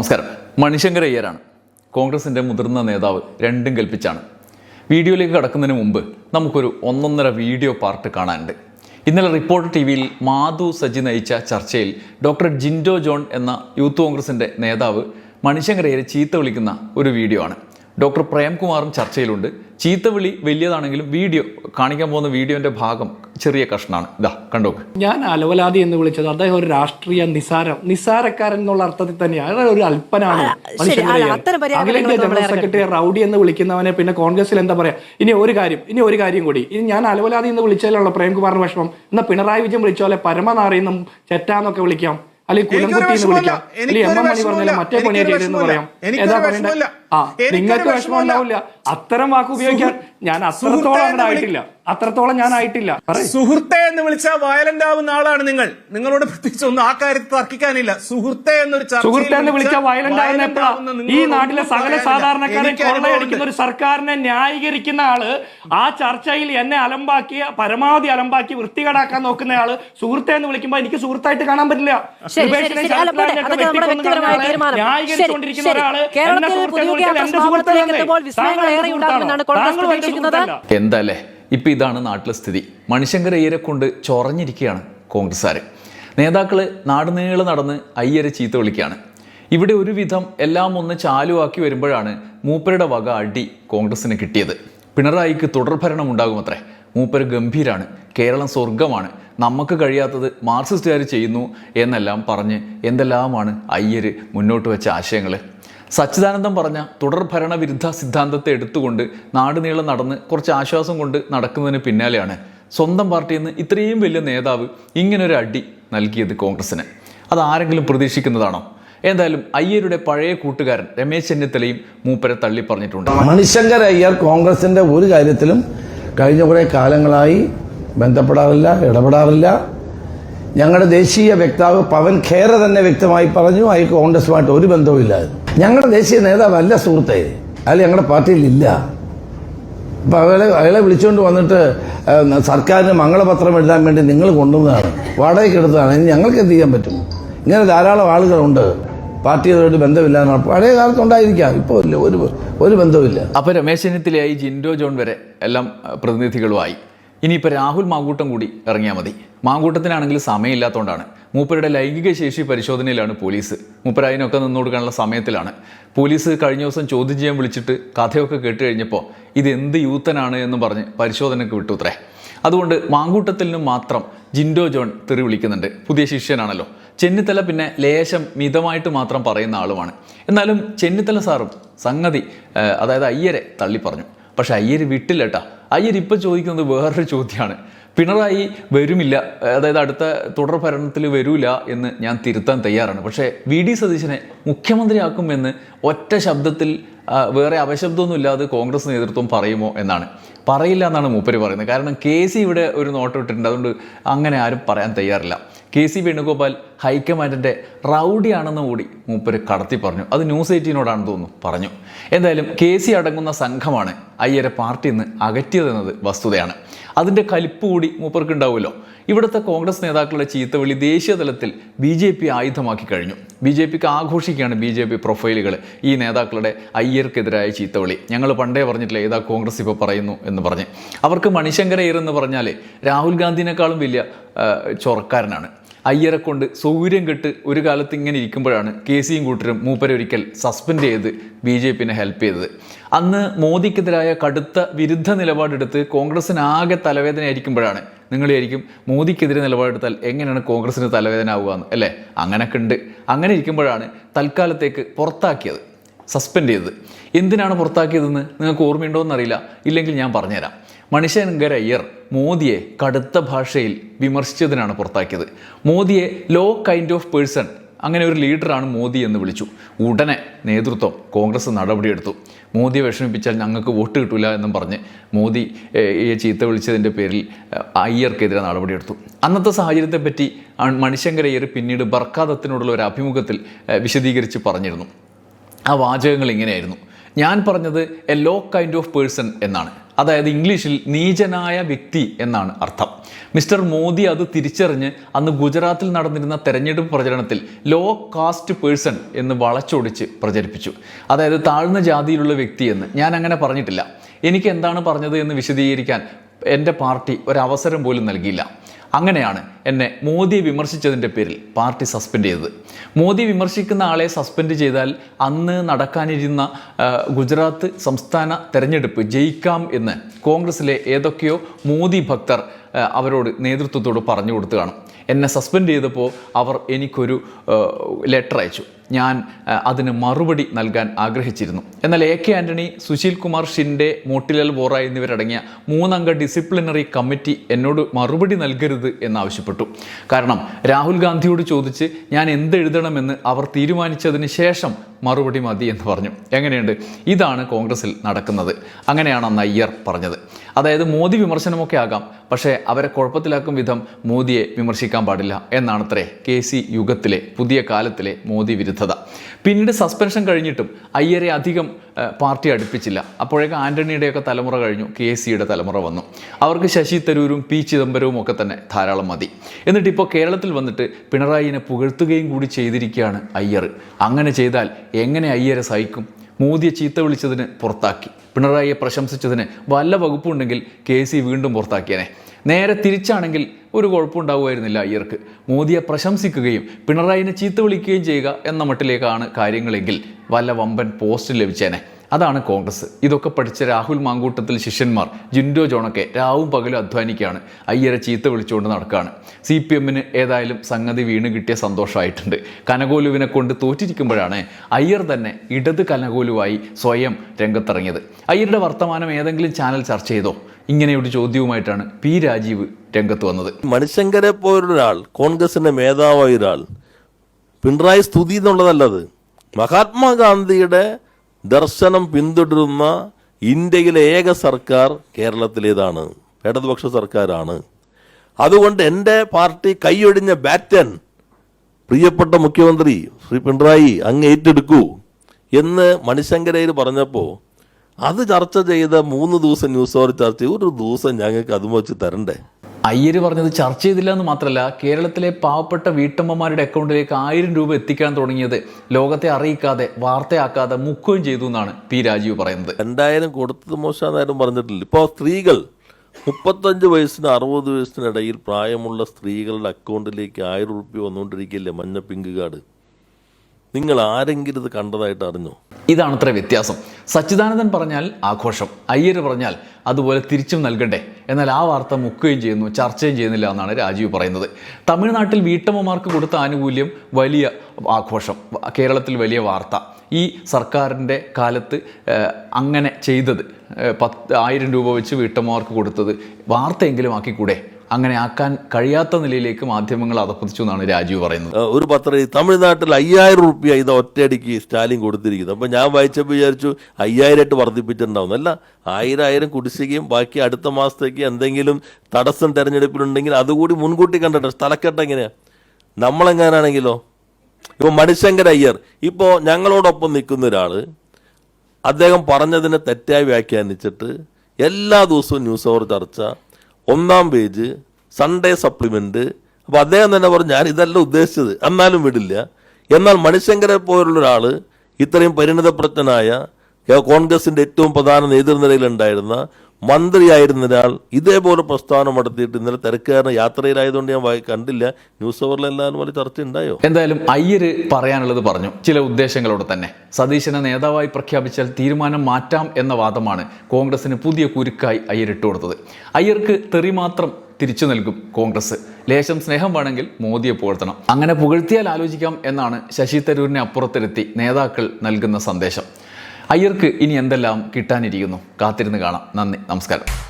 നമസ്കാരം. മണിശങ്കർ അയ്യരാണ്. കോൺഗ്രസിന്റെ മുതിർന്ന നേതാവ് രണ്ടും കൽപ്പിച്ചാണ്. വീഡിയോയിലേക്ക് കടക്കുന്നതിന് മുമ്പ് നമുക്കൊരു ഒന്നൊന്നര വീഡിയോ പാർട്ട് കാണാനുണ്ട്. ഇന്നലെ റിപ്പോർട്ടർ ടി വിയിൽ മാധു സജി നയിച്ച ചർച്ചയിൽ ഡോക്ടർ ജിൻഡോ ജോൺ എന്ന യൂത്ത് കോൺഗ്രസിന്റെ നേതാവ് മണിശങ്കർ അയ്യരെ ചീത്ത വിളിക്കുന്ന ഒരു വീഡിയോ ആണ്. ഡോക്ടർ പ്രേംകുമാറും ചർച്ചയിലുണ്ട്. ചീത്തവിളി വലിയതാണെങ്കിലും വീഡിയോ കാണിക്കാൻ പോകുന്ന വീഡിയോന്റെ ഭാഗം ചെറിയ കഷ്ണമാണ് ഇതാ കണ്ടോക്ക് ഞാൻ അലവലാതി എന്ന് വിളിച്ചത് അദ്ദേഹം ഒരു രാഷ്ട്രീയ നിസാരം നിസാരക്കാരൻ എന്നുള്ള അർത്ഥത്തിൽ തന്നെയാണ്. ഒരു അല്പനാണ്. അഖിലേന്ത്യാ നമ്മൾ ജനറൽ സെക്രട്ടറി റൌഡി എന്ന് വിളിക്കുന്നവനെ പിന്നെ കോൺഗ്രസിൽ എന്താ പറയാ? ഇനി ഒരു കാര്യം ഇനി ഒരു കാര്യം കൂടി. ഇനി ഞാൻ അലവലാതി എന്ന് വിളിച്ചാലുള്ള പ്രേംകുമാറിന് വിഷമം. എന്നാ പിണറായി വിജയൻ വിളിച്ച പോലെ പരമനാറിയെന്നും ചെറ്റാന്നൊക്കെ വിളിക്കാം. അല്ലെങ്കിൽ കുലംകുട്ടി എന്ന് വിളിക്കാം. അല്ലെങ്കിൽ എം എം മണി പറഞ്ഞാലും മറ്റേ എനിക്കൊരു പണിയാ ചെയ്തെന്ന് വിഷമമില്ല. പറയാം. എന്താ ഏതാ പറയണ്ടേ? ആ എനിക്കൊരു നിങ്ങൾക്ക് വിഷമം. ഉണ്ടാവില്ല അത്തരം വാക്ക് ഉപയോഗിക്കാൻ ഞാൻ അത്രത്തോളം ആയിട്ടില്ല. അത്രത്തോളം ഞാൻ ആയിട്ടില്ല. സുഹൃത്തെ എന്ന് വിളിച്ചാൽ വയലന്റ് ആവുന്ന ആളാണ് നിങ്ങൾ. നിങ്ങളോട് പ്രത്യേകിച്ച് ഒന്നും ആ കാര്യത്തിൽ തർക്കിക്കാനില്ല. സുഹൃത്തെ എന്നൊരു സുഹൃത്തെ എന്ന് വിളിച്ച വിളിച്ചാൽ വയലന്റ് ആവുന്ന ഈ നാട്ടിലെ സകല സാധാരണക്കാരെ കൊള്ളയടിക്കുന്ന ഒരു സർക്കാരിനെ ന്യായീകരിക്കുന്ന ആൾ ആ ചർച്ചയിൽ എന്നെ അലമ്പാക്കി പരമാവധി അലമ്പാക്കി വൃത്തികേടാക്കാൻ നോക്കുന്ന ആൾ സുഹൃത്തെ എന്ന് വിളിക്കുമ്പോ എനിക്ക് സുഹൃത്തായിട്ട് കാണാൻ പറ്റില്ല. ന്യായീകരിച്ചുകൊണ്ടിരിക്കുന്ന ഒരാൾ എന്നെ സുഹൃത്ത് എന്താല്ലേ? ഇപ്പൊ ഇതാണ് നാട്ടിലെ സ്ഥിതി. മണിശങ്കർ അയ്യരെ കൊണ്ട് ചൊറഞ്ഞിരിക്കുകയാണ് കോൺഗ്രസ്സുകാർ നേതാക്കൾ നാടുനീളെ നടന്ന് അയ്യരെ ചീത്ത വിളിക്കുകയാണ്. ഇവിടെ ഒരുവിധം എല്ലാം ഒന്ന് ചാലുവാക്കി വരുമ്പോഴാണ് മൂപ്പരുടെ വക അടി കോൺഗ്രസിന് കിട്ടിയത്. പിണറായിക്ക് തുടർഭരണം ഉണ്ടാകുമത്രേ. മൂപ്പര് ഗംഭീരാണ്. കേരളം സ്വർഗമാണ് നമുക്ക് കഴിയാത്തത് മാർക്സിസ്റ്റുകാർ ചെയ്യുന്നു എന്നെല്ലാം പറഞ്ഞ് എന്തെല്ലാമാണ് അയ്യര് മുന്നോട്ട് വെച്ച ആശയങ്ങൾ സച്ചിദാനന്ദം പറഞ്ഞ തുടർ ഭരണവിരുദ്ധ സിദ്ധാന്തത്തെ എടുത്തുകൊണ്ട് നാടുനീളം നടന്ന് കുറച്ച് ആശ്വാസം കൊണ്ട് നടക്കുന്നതിന് പിന്നാലെയാണ് സ്വന്തം പാർട്ടിയിൽ നിന്ന് ഇത്രയും വലിയ നേതാവ് ഇങ്ങനൊരു അടി നൽകിയത് കോൺഗ്രസിന്. അത് ആരെങ്കിലും പ്രതീക്ഷിക്കുന്നതാണോ? എന്തായാലും അയ്യരുടെ പഴയ കൂട്ടുകാരൻ രമേശ് ചെന്നിത്തലയും മൂപ്പരെ തള്ളി പറഞ്ഞിട്ടുണ്ട്. മണിശങ്കർ അയ്യർ കോൺഗ്രസിന്റെ ഒരു കാര്യത്തിലും കഴിഞ്ഞ കുറേ കാലങ്ങളായി ബന്ധപ്പെടാറില്ല ഇടപെടാറില്ല. ഞങ്ങളുടെ ദേശീയ വ്യക്താവ് പവൻ ഖേര തന്നെ വ്യക്തമായി പറഞ്ഞു അയാൾക്ക് കോൺഗ്രസുമായിട്ട് ഒരു ബന്ധവുമില്ലായിരുന്നു ഞങ്ങളുടെ ദേശീയ നേതാവ് അല്ല സുഹൃത്തെ. അയാൾ ഞങ്ങളുടെ പാർട്ടിയിൽ ഇല്ല അപ്പൊ അയാളെ അയാളെ വിളിച്ചുകൊണ്ട് വന്നിട്ട് സർക്കാരിന് മംഗളപത്രം എഴുതാൻ വേണ്ടി നിങ്ങൾ കൊണ്ടുവന്നതാണ്. വാടകയ്ക്ക് എടുത്തതാണ്. ഇനി ഞങ്ങൾക്ക് എന്ത് ചെയ്യാൻ പറ്റും? ഇങ്ങനെ ധാരാളം ആളുകളുണ്ട്. പാർട്ടിയുമായിട്ട് ബന്ധമില്ലാന്ന് പഴയ കാലത്ത് ഉണ്ടായിരിക്കാം. ഇപ്പോൾ ഇല്ല ഒരു ഒരു ബന്ധവുമില്ല. അപ്പോൾ രമേശ് ചെന്നിത്തലയായി ജിൻഡോ ജോൺ വരെ എല്ലാം പ്രതിനിധികളുമായി. ഇനിയിപ്പോൾ രാഹുൽ മാങ്കൂട്ടം കൂടി ഇറങ്ങിയാൽ മതി. മാങ്കൂട്ടത്തിനാണെങ്കിൽ സമയമില്ലാത്തതുകൊണ്ടാണ് മൂപ്പരുടെ ലൈംഗിക ശേഷി പരിശോധനയിലാണ് പോലീസ്. മൂപ്പര് അതിനൊക്കെ നിന്ന് കൊടുക്കാനുള്ള സമയത്തിലാണ്. പോലീസ് കഴിഞ്ഞ ദിവസം ചോദ്യം ചെയ്യാൻ വിളിച്ചിട്ട് കഥയൊക്കെ കേട്ട് കഴിഞ്ഞപ്പോൾ ഇത് എന്ത് യൂത്തനാണ് എന്ന് പറഞ്ഞ് പരിശോധനയ്ക്ക് വിട്ടുത്രേ. അതുകൊണ്ട് മാങ്കൂട്ടത്തിനും മാത്രം ജിൻഡോ ജോൺ തെറി വിളിക്കുന്നുണ്ട്. പുതിയ ശിഷ്യനാണല്ലോ. ചെന്നിത്തല പിന്നെ ലേശം മിതമായിട്ട് മാത്രം പറയുന്ന ആളുമാണ്. എന്നാലും ചെന്നിത്തല സാറും സംഗതി അതായത് അയ്യരെ തള്ളി പറഞ്ഞു പക്ഷെ അയ്യര് വിട്ടില്ലട്ടാ. അയ്യർ ഇപ്പം ചോദിക്കുന്നത് വേറൊരു ചോദ്യമാണ്. പിണറായി വരുമില്ല അതായത് അടുത്ത തുടർ ഭരണത്തിൽ വരൂല എന്ന് ഞാൻ തിരുത്താൻ തയ്യാറാണ്. പക്ഷേ വി ഡി സതീശനെ മുഖ്യമന്ത്രിയാക്കുമെന്ന് ഒറ്റ ശബ്ദത്തിൽ വേറെ അപശബ്ദമൊന്നും ഇല്ലാതെ കോൺഗ്രസ് നേതൃത്വം പറയുമോ എന്നാണ്. പറയില്ല എന്നാണ് മൂപ്പര് പറയുന്നത്. കാരണം കെ സി ഇവിടെ ഒരു നോട്ട് ഇട്ടിട്ടുണ്ട്. അതുകൊണ്ട് അങ്ങനെ ആരും പറയാൻ തയ്യാറില്ല. കെ സി വേണുഗോപാൽ ഹൈക്കമാൻഡിന്റെ റൗഡിയാണെന്ന് കൂടി മൂപ്പര് കടത്തി പറഞ്ഞു. അത് ന്യൂസ് എയ്റ്റീനോടാണെന്ന് തോന്നുന്നു പറഞ്ഞു. എന്തായാലും കെ സി അടങ്ങുന്ന സംഘമാണ് അയ്യരെ പാർട്ടിയിൽ നിന്ന് അകറ്റിയതെന്നത് വസ്തുതയാണ്. അതിന്റെ കലിപ്പ് കൂടി മൂപ്പർക്ക് ഉണ്ടാവുമല്ലോ ഇവിടുത്തെ കോൺഗ്രസ് നേതാക്കളുടെ ചീത്തവിളി ദേശീയ തലത്തിൽ ബി ജെ പി ആയുധമാക്കി കഴിഞ്ഞു. ബി ജെ പിക്ക് ആഘോഷിക്കുകയാണ് ബി ജെ പി പ്രൊഫൈലുകൾ ഈ നേതാക്കളുടെ അയ്യർക്കെതിരായ ചീത്തവിളി ഞങ്ങൾ പണ്ടേ പറഞ്ഞിട്ടില്ല ഏതാ കോൺഗ്രസ് ഇപ്പോൾ പറയുന്നു എന്ന് പറഞ്ഞ്. അവർക്ക് മണിശങ്കര എന്ന് പറഞ്ഞാൽ രാഹുൽ ഗാന്ധിനേക്കാളും വലിയ ചൊറക്കാരനാണ്. അയ്യരെ കൊണ്ട് സൗകര്യം കെട്ട് ഒരു കാലത്ത് ഇങ്ങനെ ഇരിക്കുമ്പോഴാണ് കെ സിയും കൂട്ടരും മൂപ്പരെ ഒരിക്കൽ സസ്പെൻഡ് ചെയ്ത് ബി ജെ പിന്നെ ഹെൽപ്പ് ചെയ്തത്. അന്ന് മോദിക്കെതിരായ കടുത്ത വിരുദ്ധ നിലപാടെടുത്ത് കോൺഗ്രസിനാകെ തലവേദനയായിരിക്കുമ്പോഴാണ് നിങ്ങൾ വിചാരിക്കും മോദിക്കെതിരെ നിലപാടെടുത്താൽ എങ്ങനെയാണ് കോൺഗ്രസിന് തലവേദന ആവുക എന്ന് അല്ലേ? അങ്ങനെയൊക്കെ ഉണ്ട്. അങ്ങനെ ഇരിക്കുമ്പോഴാണ് തൽക്കാലത്തേക്ക് പുറത്താക്കിയത് സസ്പെൻഡ് ചെയ്തത്. എന്തിനാണ് പുറത്താക്കിയതെന്ന് നിങ്ങൾക്ക് ഓർമ്മയുണ്ടോ എന്നറിയില്ല ഇല്ലെങ്കിൽ ഞാൻ പറഞ്ഞുതരാം. മണിശങ്കർ അയ്യർ മോദിയെ കടുത്ത ഭാഷയിൽ വിമർശിച്ചതിനാണ് പുറത്താക്കിയത്. മോദിയെ ലോ കൈൻഡ് ഓഫ് പേഴ്സൺ അങ്ങനെ ഒരു ലീഡറാണ് മോദി എന്ന് വിളിച്ചു. ഉടനെ നേതൃത്വം കോൺഗ്രസ് നടപടിയെടുത്തു. മോദിയെ വിഷമിപ്പിച്ചാൽ ഞങ്ങൾക്ക് വോട്ട് കിട്ടില്ല എന്നും പറഞ്ഞ് മോദി ചീത്ത വിളിച്ചതിന്റെ പേരിൽ അയ്യർക്കെതിരെ നടപടിയെടുത്തു. അന്നത്തെ സാഹചര്യത്തെപ്പറ്റി മണിശങ്കര അയ്യർ പിന്നീട് ബർക്കാദത്തിനോടുള്ള ഒരു അഭിമുഖത്തിൽ വിശദീകരിച്ച് പറഞ്ഞിരുന്നു. ആ വാചകങ്ങൾ ഇങ്ങനെയായിരുന്നു. ഞാൻ പറഞ്ഞത് a low kind of person എന്നാണ്. അതായത് ഇംഗ്ലീഷിൽ നീചനായ വ്യക്തി എന്നാണ് അർത്ഥം. മിസ്റ്റർ മോദി അത് തിരിച്ചറിഞ്ഞ് അന്ന് ഗുജറാത്തിൽ നടന്നിരുന്ന തെരഞ്ഞെടുപ്പ് പ്രചരണത്തിൽ ലോ കാസ്റ്റ് പേഴ്സൺ എന്ന് വളച്ചൊടിച്ച് പ്രചരിപ്പിച്ചു. അതായത് താഴ്ന്ന ജാതിയിലുള്ള വ്യക്തി എന്ന്. ഞാൻ അങ്ങനെ പറഞ്ഞിട്ടില്ല. എനിക്ക് എന്താണ് പറഞ്ഞത് എന്ന് വിശദീകരിക്കാൻ എന്റെ പാർട്ടി ഒരവസരം പോലും നൽകിയില്ല. അങ്ങനെയാണ് എന്നെ മോദിയെ വിമർശിച്ചതിന്റെ പേരിൽ പാർട്ടി സസ്പെൻഡ് ചെയ്തത്. മോദി വിമർശിക്കുന്ന ആളെ സസ്പെൻഡ് ചെയ്താൽ അന്ന് നടക്കാനിരുന്ന ഗുജറാത്ത് സംസ്ഥാന തെരഞ്ഞെടുപ്പ് ജയിക്കാം എന്ന് കോൺഗ്രസിലെ ഏതൊക്കെയോ മോദി ഭക്തർ അവരോട് നേതൃത്വത്തോട് പറഞ്ഞു കൊടുത്തു കാണും. എന്നെ സസ്പെൻഡ് ചെയ്തപ്പോൾ അവർ എനിക്കൊരു ലെറ്റർ അയച്ചു ഞാൻ അതിന് മറുപടി നൽകാൻ ആഗ്രഹിച്ചിരുന്നു. എന്നാൽ എ കെ ആന്റണി സുശീൽ കുമാർ ഷിൻഡെ മോട്ടിലാൽ വോറ എന്നിവരടങ്ങിയ മൂന്നംഗ ഡിസിപ്ലിനറി കമ്മിറ്റി എന്നോട് മറുപടി നൽകരുത് എന്നാവശ്യപ്പെട്ടു. കാരണം രാഹുൽ ഗാന്ധിയോട് ചോദിച്ച് ഞാൻ എന്തെഴുതണമെന്ന് അവർ തീരുമാനിച്ചതിന് ശേഷം മറുപടി മതി എന്ന് പറഞ്ഞു. എങ്ങനെയുണ്ട്? ഇതാണ് കോൺഗ്രസിൽ നടക്കുന്നത്. അങ്ങനെയാണ് അന്ന് അയ്യർ പറഞ്ഞത്. അതായത് മോദി വിമർശനമൊക്കെ ആകാം പക്ഷേ അവരെ കുഴപ്പത്തിലാക്കും വിധം മോദിയെ വിമർശിക്കാൻ പാടില്ല. എന്നാണത്രേ കെ സി യുഗത്തിലെ പുതിയ കാലത്തിലെ മോദി വിരുദ്ധത പിന്നീട് സസ്പെൻഷൻ കഴിഞ്ഞിട്ടും അയ്യരെ അധികം പാർട്ടി അടുപ്പിച്ചില്ല. അപ്പോഴേക്കും ആന്റണിയുടെയൊക്കെ തലമുറ കഴിഞ്ഞു. കെ സിയുടെ തലമുറ വന്നു. അവർക്ക് ശശി തരൂരും പി ചിദംബരവും ഒക്കെ തന്നെ ധാരാളം മതി. എന്നിട്ട് ഇപ്പോൾ കേരളത്തിൽ വന്നിട്ട് പിണറായിനെ പുകഴ്ത്തുകയും കൂടി ചെയ്തിരിക്കുകയാണ് അയ്യർ. അങ്ങനെ ചെയ്താൽ എങ്ങനെ അയ്യരെ സഹിക്കും? മോദിയെ ചീത്ത വിളിച്ചതിന് പുറത്താക്കി. പിണറായിയെ പ്രശംസിച്ചതിന് വല്ല വകുപ്പുണ്ടെങ്കിൽ കെ സി വീണ്ടും പുറത്താക്കിയനെ. നേരെ തിരിച്ചാണെങ്കിൽ ഒരു കുഴപ്പമുണ്ടാവുമായിരുന്നില്ല അയ്യർക്ക് മോദിയെ പ്രശംസിക്കുകയും പിണറായിനെ ചീത്ത വിളിക്കുകയും ചെയ്യുക എന്ന മട്ടിലേക്കാണ് കാര്യങ്ങളെങ്കിൽ വല്ല വമ്പൻ പോസ്റ്റ് ലഭിച്ചേനെ. അതാണ് കോൺഗ്രസ്. ഇതൊക്കെ പഠിച്ച രാഹുൽ മാങ്കൂട്ടത്തിൽ ശിഷ്യന്മാർ ജിൻഡോ ജോണൊക്കെ രാവും പകലും അധ്വാനിക്കുകയാണ്. അയ്യരെ ചീത്ത വിളിച്ചുകൊണ്ട് നടക്കുകയാണ്. സി പി എമ്മിന് ഏതായാലും സംഗതി വീണ് കിട്ടിയ സന്തോഷമായിട്ടുണ്ട്. കനകോലുവിനെ കൊണ്ട് തോറ്റിരിക്കുമ്പോഴാണ് അയ്യർ തന്നെ ഇടത് കനകോലുവായി സ്വയം രംഗത്തിറങ്ങിയത്. അയ്യരുടെ വർത്തമാനം ഏതെങ്കിലും ചാനൽ ചർച്ച ചെയ്തോ? ഇങ്ങനെയൊരു ചോദ്യവുമായിട്ടാണ് പി രാജീവ് രംഗത്ത് വന്നത്. മണിശങ്കരെ പോലൊരാൾ കോൺഗ്രസിന്റെ മേധാവായ ഒരാൾ പിണറായി സ്തുതി എന്നുള്ളതല്ലത്. മഹാത്മാഗാന്ധിയുടെ ദർശനം പിന്തുടരുന്ന ഇന്ത്യയിലെ ഏക സർക്കാർ കേരളത്തിലേതാണ് ഇടതുപക്ഷ സർക്കാരാണ്. അതുകൊണ്ട് എന്റെ പാർട്ടി കൈയൊഴിഞ്ഞ ബാറ്റൻ പ്രിയപ്പെട്ട മുഖ്യമന്ത്രി ശ്രീ പിണറായി അങ്ങ് ഏറ്റെടുക്കൂ എന്ന് മണിശങ്കരയിൽ പറഞ്ഞപ്പോൾ അത് ചർച്ച ചെയ്ത മൂന്ന് ദിവസം ന്യൂസ് അവർ ചർച്ച ഒരു ദിവസം ഞങ്ങൾക്ക് അതും വെച്ച് തരണ്ടേ? അയ്യര് പറഞ്ഞത് ചർച്ച ചെയ്തില്ല എന്ന് മാത്രമല്ല കേരളത്തിലെ പാവപ്പെട്ട വീട്ടമ്മമാരുടെ അക്കൗണ്ടിലേക്ക് ആയിരം രൂപ എത്തിക്കാൻ തുടങ്ങിയത് ലോകത്തെ അറിയിക്കാതെ വാർത്തയാക്കാതെ മുക്കുകയും ചെയ്തു എന്നാണ് പി രാജീവ് പറയുന്നത്. രണ്ടായിരം കൊടുത്തത് മോശമെന്നാരും പറഞ്ഞിട്ടില്ല. ഇപ്പോൾ സ്ത്രീകൾ മുപ്പത്തഞ്ച് വയസ്സിന് അറുപത് വയസ്സിനിടയിൽ പ്രായമുള്ള സ്ത്രീകളുടെ അക്കൗണ്ടിലേക്ക് ആയിരം റുപ്യ വന്നുകൊണ്ടിരിക്കില്ലേ മഞ്ഞ പിങ്ക് കാർഡ്? നിങ്ങൾ ആരെങ്കിലും ഇത് കണ്ടതായിട്ട് അറിഞ്ഞോ? അത്ര വ്യത്യാസം. സച്ചിദാനന്ദൻ പറഞ്ഞാൽ ആഘോഷം. അയ്യർ പറഞ്ഞാൽ അതുപോലെ തിരിച്ചും നൽകണ്ടേ. എന്നാൽ ആ വാർത്ത മുക്കുകയും ചെയ്യുന്നു ചർച്ചയും ചെയ്യുന്നില്ല എന്നാണ് രാജീവ് പറയുന്നത്. തമിഴ്നാട്ടിൽ വീട്ടമ്മമാർക്ക് കൊടുത്ത ആനുകൂല്യം വലിയ ആഘോഷം കേരളത്തിൽ വലിയ വാർത്ത. ഈ സർക്കാരിന്റെ കാലത്ത് അങ്ങനെ ചെയ്തത് പത്ത് ആയിരം രൂപ വെച്ച് വീട്ടമ്മമാർക്ക് കൊടുത്തത് വാർത്തയെങ്കിലും ആക്കിക്കൂടെ? അങ്ങനെ ആക്കാൻ കഴിയാത്ത നിലയിലേക്ക് മാധ്യമങ്ങൾ അതപ്പതിച്ചു എന്നാണ് രാജീവ് പറയുന്നത്. ഒരു പത്രം തമിഴ്നാട്ടിൽ അയ്യായിരം റുപ്യ ഇത് ഒറ്റയടിക്ക് സ്റ്റാലിൻ കൊടുത്തിരിക്കുന്നത് അപ്പം ഞാൻ വായിച്ചപ്പോൾ വിചാരിച്ചു അയ്യായിരമായിട്ട് വർദ്ധിപ്പിച്ചിട്ടുണ്ടാവും. അല്ല ആയിരം ആയിരം കുടിശ്ശികയും ബാക്കി അടുത്ത മാസത്തേക്ക് എന്തെങ്കിലും തടസ്സം തെരഞ്ഞെടുപ്പിലുണ്ടെങ്കിൽ അതുകൂടി മുൻകൂട്ടി കണ്ടിട്ട് സ്ഥലക്കെട്ട് എങ്ങനെയാണ് നമ്മളെങ്ങാനാണെങ്കിലോ? ഇപ്പോൾ മണിശങ്കർ അയ്യർ ഇപ്പോൾ ഞങ്ങളോടൊപ്പം നിൽക്കുന്ന ഒരാൾ അദ്ദേഹം പറഞ്ഞതിനെ തെറ്റായി വ്യാഖ്യാനിച്ചിട്ട് എല്ലാ ദിവസവും ന്യൂസ് അവർ ചർച്ച ഒന്നാം പേജ് സൺഡേ സപ്ലിമെന്റ് അപ്പോൾ അദ്ദേഹം തന്നെ പറഞ്ഞു ഞാൻ ഇതല്ല ഉദ്ദേശിച്ചത്. എന്നാലും വിടില്ല. എന്നാൽ മണിശങ്കരെ പോലുള്ള ഒരാൾ ഇത്രയും പരിണിതപ്രജ്ഞനായ കോൺഗ്രസിന്റെ ഏറ്റവും പ്രധാന നേതൃനിരയിലുണ്ടായിരുന്ന മന്ത്രിയായിരുന്ന ഒരാൾ ഇതേപോലെ പ്രസ്ഥാനം നടത്തിയിട്ട് ഇന്നലെ തിരക്കുകാരൻ യാത്രയിലായതുകൊണ്ട് ഞാൻ കണ്ടില്ല. ന്യൂസ് അവറിലെല്ലാവരും പോലെ ചർച്ച ഉണ്ടായോ എന്തായാലും അയ്യര് പറയാനുള്ളത് പറഞ്ഞു. ചില ഉദ്ദേശങ്ങളോടെ തന്നെ. സതീശനെ നേതാവായി പ്രഖ്യാപിച്ചാൽ തീരുമാനം മാറ്റാം എന്ന വാദമാണ് കോൺഗ്രസിന് പുതിയ കുരുക്കായി അയ്യർ കൊടുത്തത്. അയ്യർക്ക് തെറി മാത്രം തിരിച്ചു നൽകും കോൺഗ്രസ്. ലേശം സ്നേഹം വേണമെങ്കിൽ മോദിയെ പുകഴ്ത്തണം. അങ്ങനെ പുകഴ്ത്തിയാൽ ആലോചിക്കാം എന്നാണ് ശശി തരൂരിനെ അപ്പുറത്തിരുത്തി നേതാക്കൾ നൽകുന്ന സന്ദേശം. അയ്യർക്ക് ഇനി എന്തെല്ലാം കിട്ടാനിരിക്കുന്നു? കാത്തിരുന്ന് കാണാം. നന്ദി. നമസ്കാരം.